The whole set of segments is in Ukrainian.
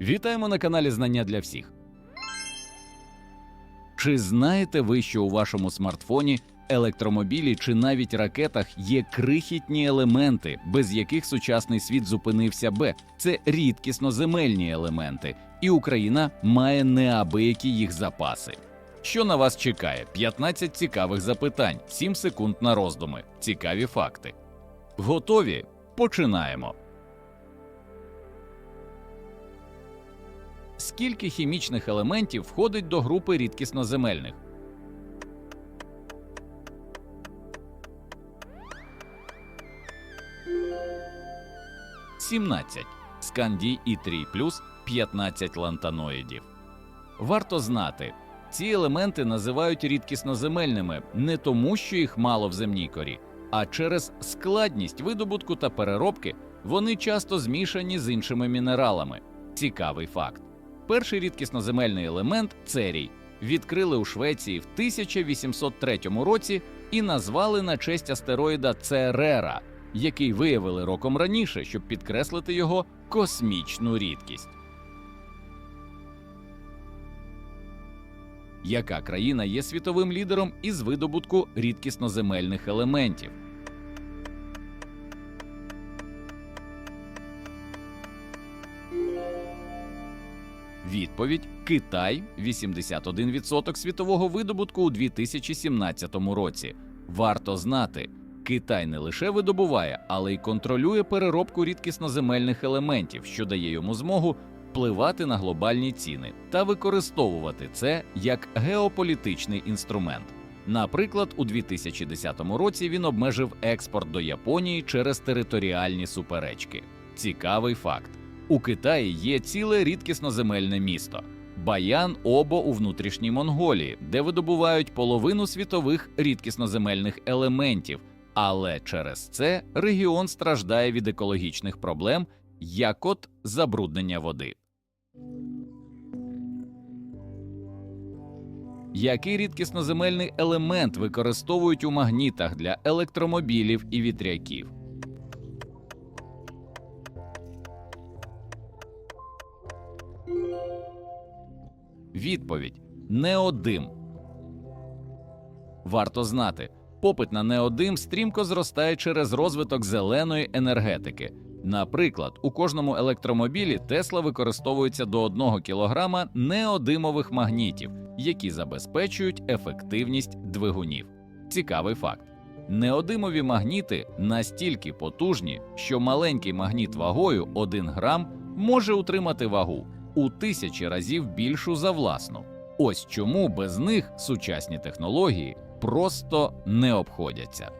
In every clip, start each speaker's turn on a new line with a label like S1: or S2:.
S1: Вітаємо на каналі Знання для всіх. Чи знаєте ви, що у вашому смартфоні, електромобілі чи навіть ракетах є крихітні елементи, без яких сучасний світ зупинився би? Це рідкісно земельні елементи, і Україна має неабиякі їх запаси. Що на вас чекає? 15 цікавих запитань, 7 секунд на роздуми, цікаві факти. Готові? Починаємо. Скільки хімічних елементів входить до групи рідкісноземельних? Сімнадцять. Скандій і трій плюс 15 лантаноїдів. Варто знати, ці елементи називають рідкісноземельними не тому, що їх мало в земній корі, а через складність видобутку та переробки вони часто змішані з іншими мінералами. Цікавий факт. Перший рідкісноземельний елемент церій відкрили у Швеції в 1803 році і назвали на честь астероїда Церера, який виявили роком раніше, щоб підкреслити його космічну рідкість. Яка країна є світовим лідером із видобутку рідкісноземельних елементів? Відповідь Китай 81% світового видобутку у 2017 році. Варто знати, Китай не лише видобуває, але й контролює переробку рідкісноземельних елементів, що дає йому змогу впливати на глобальні ціни та використовувати це як геополітичний інструмент. Наприклад, у 2010 році він обмежив експорт до Японії через територіальні суперечки. Цікавий факт: у Китаї є ціле рідкісноземельне місто Баян Обо у внутрішній Монголії, де видобувають половину світових рідкісноземельних елементів. Але через це регіон страждає від екологічних проблем, як от забруднення води. Який рідкісноземельний елемент використовують у магнітах для електромобілів і вітряків? Відповідь неодим. Варто знати, попит на неодим стрімко зростає через розвиток зеленої енергетики. Наприклад, у кожному електромобілі Тесла використовується до 1 кг неодимових магнітів, які забезпечують ефективність двигунів. Цікавий факт: неодимові магніти настільки потужні, що маленький магніт вагою 1 грам може утримати вагу у тисячі разів більшу за власну. Ось чому без них сучасні технології просто не обходяться.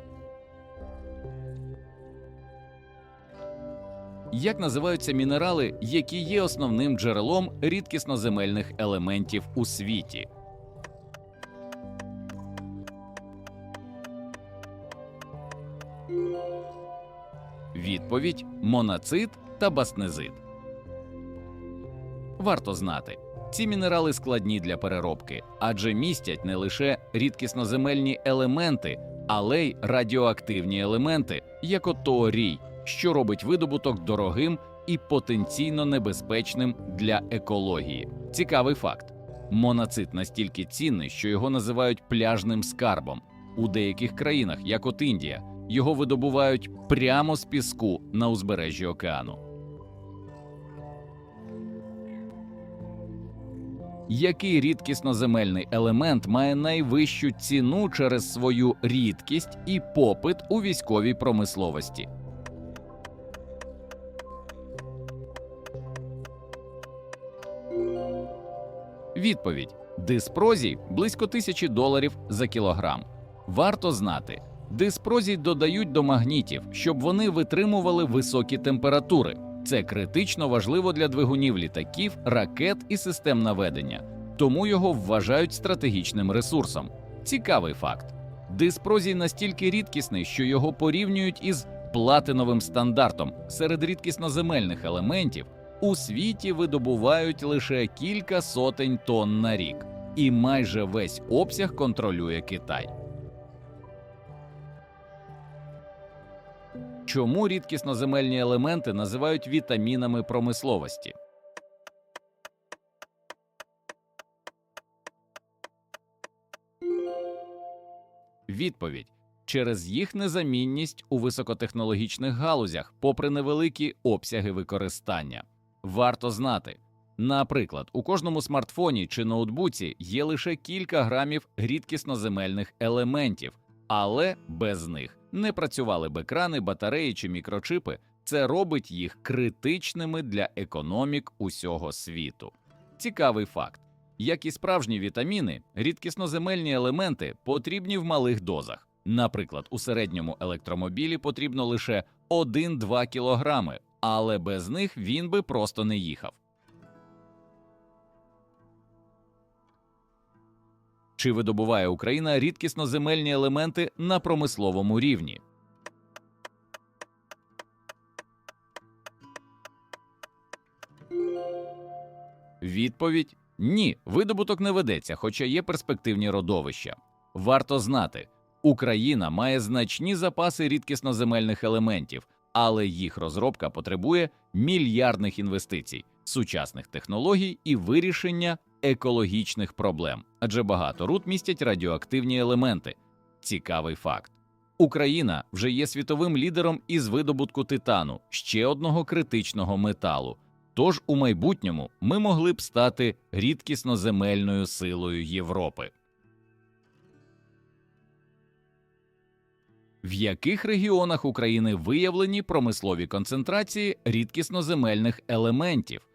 S1: Як називаються мінерали, які є основним джерелом рідкісноземельних елементів у світі? Відповідь монацит та баснезит. Варто знати, ці мінерали складні для переробки, адже містять не лише рідкісноземельні елементи, але й радіоактивні елементи, як от тоорій, що робить видобуток дорогим і потенційно небезпечним для екології. Цікавий факт: монацит настільки цінний, що його називають пляжним скарбом. У деяких країнах, як от Індія, його видобувають прямо з піску на узбережжі океану. Який рідкісноземельний елемент має найвищу ціну через свою рідкість і попит у військовій промисловості? Відповідь: диспрозій близько тисячі доларів за кілограм. Варто знати, диспрозій додають до магнітів, щоб вони витримували високі температури. Це критично важливо для двигунів літаків, ракет і систем наведення, тому його вважають стратегічним ресурсом. Цікавий факт: диспрозій настільки рідкісний, що його порівнюють із платиновим стандартом серед рідкісноземельних елементів. У світі видобувають лише кілька сотень тонн на рік, і майже весь обсяг контролює Китай. Чому рідкісноземельні елементи називають вітамінами промисловості? Відповідь через їх незамінність у високотехнологічних галузях, попри невеликі обсяги використання. Варто знати. Наприклад, у кожному смартфоні чи ноутбуці є лише кілька грамів рідкісноземельних елементів, але без них не працювали б екрани, батареї чи мікрочипи. Це робить їх критичними для економік усього світу. Цікавий факт: як і справжні вітаміни, рідкісноземельні елементи потрібні в малих дозах. Наприклад, у середньому електромобілі потрібно лише 1-2 кілограми, але без них він би просто не їхав. Чи видобуває Україна рідкісноземельні елементи на промисловому рівні? Відповідь ні, видобуток не ведеться, хоча є перспективні родовища. Варто знати, Україна має значні запаси рідкісноземельних елементів, але їх розробка потребує мільярдних інвестицій, сучасних технологій і вирішення екологічних проблем, адже багато руд містять радіоактивні елементи. Цікавий факт. Україна вже є світовим лідером із видобутку титану, ще одного критичного металу. Тож у майбутньому ми могли б стати рідкісноземельною силою Європи. В яких регіонах України виявлені промислові концентрації рідкісноземельних елементів?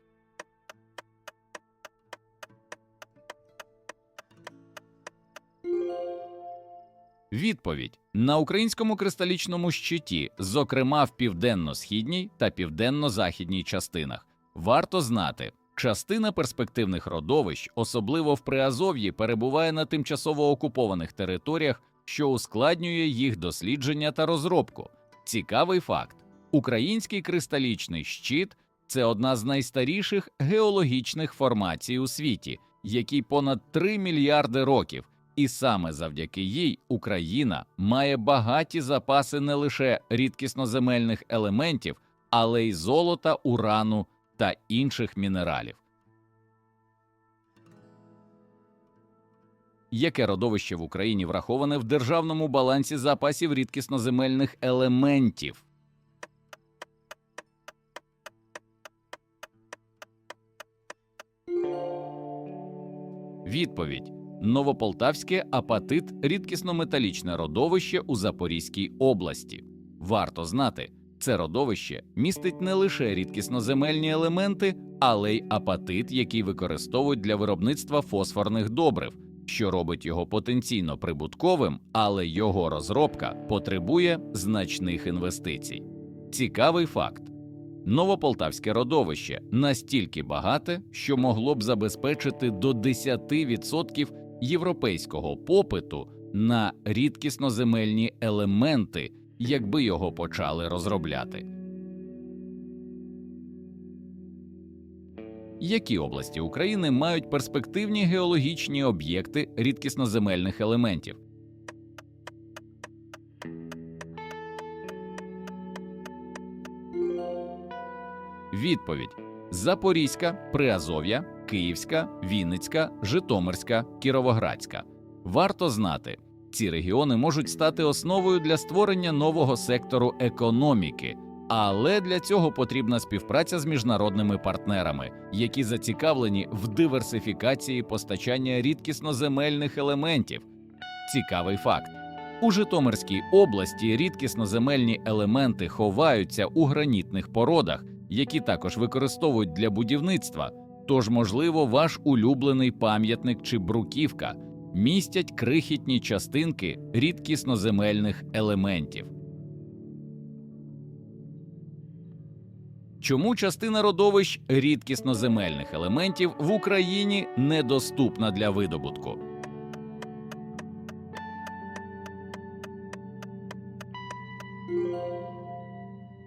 S1: Відповідь на українському кристалічному щиті, зокрема в південно-східній та південно-західній частинах. Варто знати, частина перспективних родовищ, особливо в Приазов'ї, перебуває на тимчасово окупованих територіях, що ускладнює їх дослідження та розробку. Цікавий факт: український кристалічний щит це одна з найстаріших геологічних формацій у світі, якій понад 3 мільярди років. І саме завдяки їй Україна має багаті запаси не лише рідкісноземельних елементів, але й золота, урану та інших мінералів. Яке родовище в Україні враховане в державному балансі запасів рідкісноземельних елементів? Відповідь Новополтавське апатит рідкісно-металічне родовище у Запорізькій області. Варто знати, це родовище містить не лише рідкісноземельні елементи, але й апатит, який використовують для виробництва фосфорних добрив, що робить його потенційно прибутковим, але його розробка потребує значних інвестицій. Цікавий факт. Новополтавське родовище настільки багате, що могло б забезпечити до 10% європейського попиту на рідкісноземельні елементи, якби його почали розробляти. Які області України мають перспективні геологічні об'єкти рідкісноземельних елементів? Відповідь: Запорізька, Приазов'я, Київська, Вінницька, Житомирська, Кіровоградська. Варто знати, ці регіони можуть стати основою для створення нового сектору економіки, але для цього потрібна співпраця з міжнародними партнерами, які зацікавлені в диверсифікації постачання рідкісноземельних елементів. Цікавий факт. У Житомирській області рідкісноземельні елементи ховаються у гранітних породах, які також використовують для будівництва. Тож, можливо, ваш улюблений пам'ятник чи бруківка містять крихітні частинки рідкісноземельних елементів. Чому частина родовищ рідкісноземельних елементів в Україні недоступна для видобутку?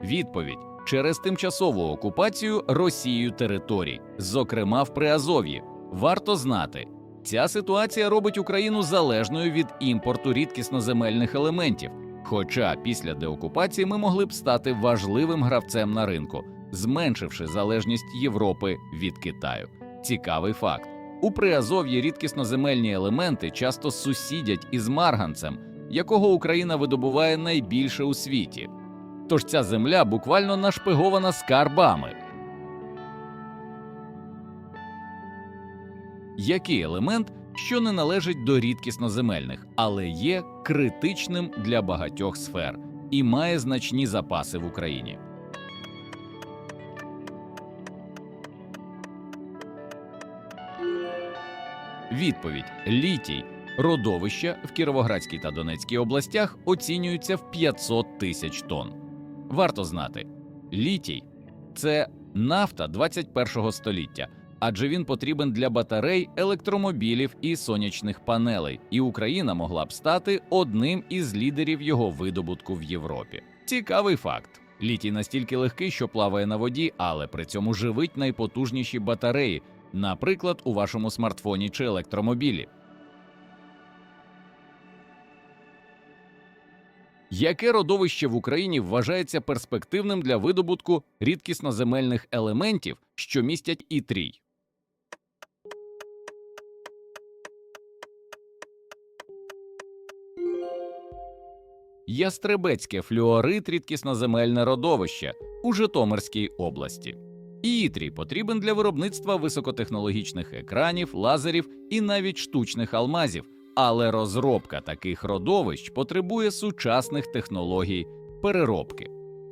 S1: Відповідь через тимчасову окупацію Росією територій, зокрема в Приазов'ї. Варто знати, ця ситуація робить Україну залежною від імпорту рідкісноземельних елементів. Хоча після деокупації ми могли б стати важливим гравцем на ринку, зменшивши залежність Європи від Китаю. Цікавий факт: у Приазов'ї рідкісноземельні елементи часто сусідять із марганцем, якого Україна видобуває найбільше у світі. Тож ця земля буквально нашпигована скарбами. Який елемент, що не належить до рідкісноземельних, але є критичним для багатьох сфер і має значні запаси в Україні? Відповідь літій. Родовища в Кіровоградській та Донецькій областях оцінюються в 500 тисяч тонн. Варто знати, літій це нафта 21-го століття, адже він потрібен для батарей, електромобілів і сонячних панелей, і Україна могла б стати одним із лідерів його видобутку в Європі. Цікавий факт: літій настільки легкий, що плаває на воді, але при цьому живить найпотужніші батареї, наприклад, у вашому смартфоні чи електромобілі. Яке родовище в Україні вважається перспективним для видобутку рідкісноземельних елементів, що містять ітрій? Ястребецьке флюорит рідкісноземельне родовище у Житомирській області. Ітрій потрібен для виробництва високотехнологічних екранів, лазерів і навіть штучних алмазів, але розробка таких родовищ потребує сучасних технологій переробки.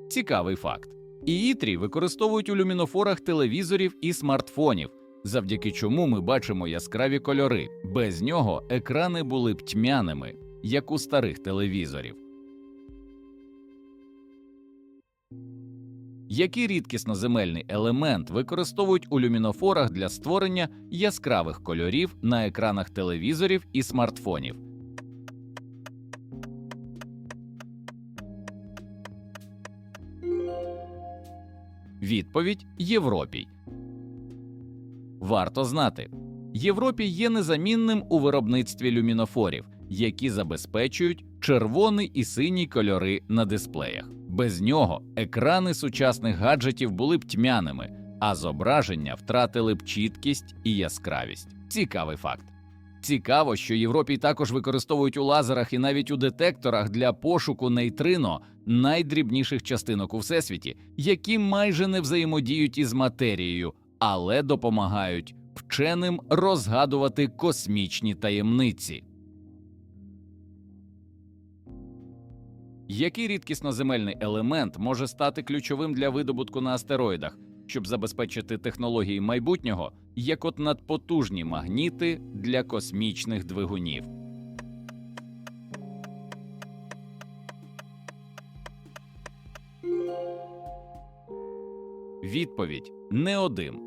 S1: Цікавий факт: ітрі використовують у люмінофорах телевізорів і смартфонів, завдяки чому ми бачимо яскраві кольори. Без нього екрани були б тьмяними, як у старих телевізорів. Який рідкісноземельний елемент використовують у люмінофорах для створення яскравих кольорів на екранах телевізорів і смартфонів? Відповідь Європій. Варто знати. Європій є незамінним у виробництві люмінофорів, які забезпечують червоний і синій кольори на дисплеях. Без нього екрани сучасних гаджетів були б тьмяними, а зображення втратили б чіткість і яскравість. Цікавий факт. Цікаво, що Європі також використовують у лазерах і навіть у детекторах для пошуку нейтрино найдрібніших частинок у всесвіті, які майже не взаємодіють із матерією, але допомагають вченим розгадувати космічні таємниці. Який рідкісноземельний елемент може стати ключовим для видобутку на астероїдах, щоб забезпечити технології майбутнього, як от надпотужні магніти для космічних двигунів? Відповідь неодим.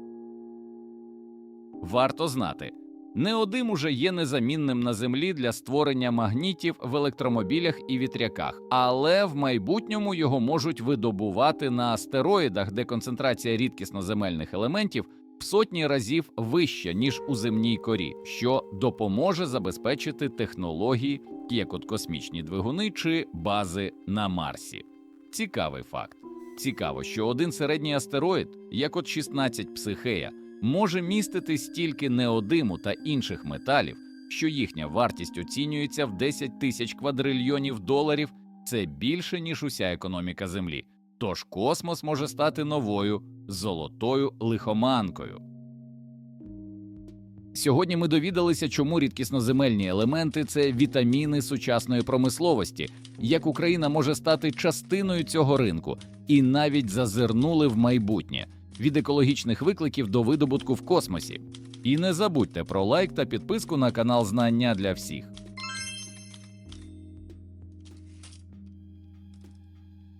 S1: Варто знати, неодим уже є незамінним на землі для створення магнітів в електромобілях і вітряках, але в майбутньому його можуть видобувати на астероїдах, де концентрація рідкісноземельних елементів в сотні разів вища ніж у земній корі, що допоможе забезпечити технології, як от космічні двигуни чи бази на Марсі. Цікавий факт. Цікаво, що один середній астероїд, як от 16 психея, може містити стільки неодиму та інших металів, що їхня вартість оцінюється в 10 тисяч квадрильйонів доларів. Це більше ніж уся економіка Землі. Тож космос може стати новою золотою лихоманкою. Сьогодні ми довідалися, чому рідкісноземельні елементи це вітаміни сучасної промисловості, як Україна може стати частиною цього ринку, і навіть зазирнули в майбутнє від екологічних викликів до видобутку в космосі. І не забудьте про лайк та підписку на канал Знання для всіх.